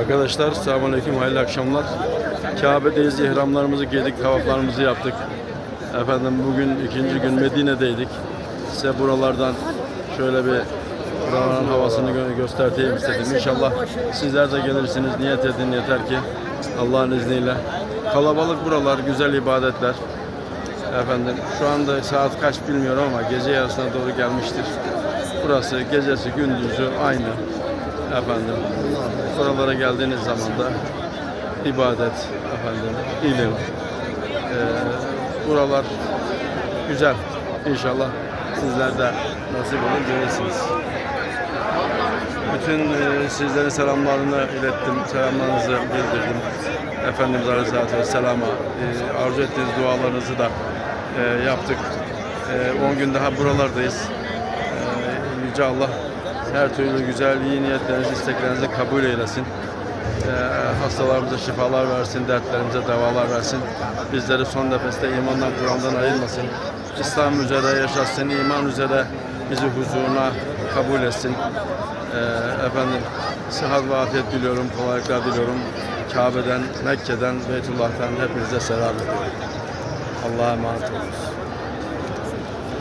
Arkadaşlar selamünaleyküm hayırlı akşamlar. Kabe'deyiz, ihramlarımızı giydik, tavaflarımızı yaptık. Efendim bugün ikinci gün Medine'deydik. Size buralardan şöyle bir buranın havasını gö- göstereyim istedim. İnşallah sizler de gelirsiniz. Niyet edin yeter ki Allah'ın izniyle. Kalabalık buralar, güzel ibadetler. Efendim şu anda saat kaç bilmiyorum ama gece yarısına doğru gelmiştir. Burası gecesi gündüzü aynı. Efendim buralara geldiğiniz zaman da ibadet, efendim ilim. Ee, buralar güzel. İnşallah sizler de nasip olur görürsünüz. Bütün e, sizlerin selamlarını ilettim, selamlarınızı bildirdim. Efendimiz Aleyhisselatü Vesselam'a e, arzu ettiğiniz dualarınızı da e, yaptık. 10 gün daha buralardayız. E, Yüce Allah her türlü güzel, niyetlerinizi, isteklerinizi kabul eylesin. E, hastalarımıza şifalar versin, dertlerimize devalar versin. Bizleri son nefeste imandan, Kur'an'dan ayırmasın. İslam üzere yaşatsın, iman üzere bizi huzuruna kabul etsin. E, efendim, sıhhat ve afiyet diliyorum, kolaylıklar diliyorum. Kabe'den, Mekke'den, Beytullah'tan hepinize selam ediyorum. Allah'a emanet olun.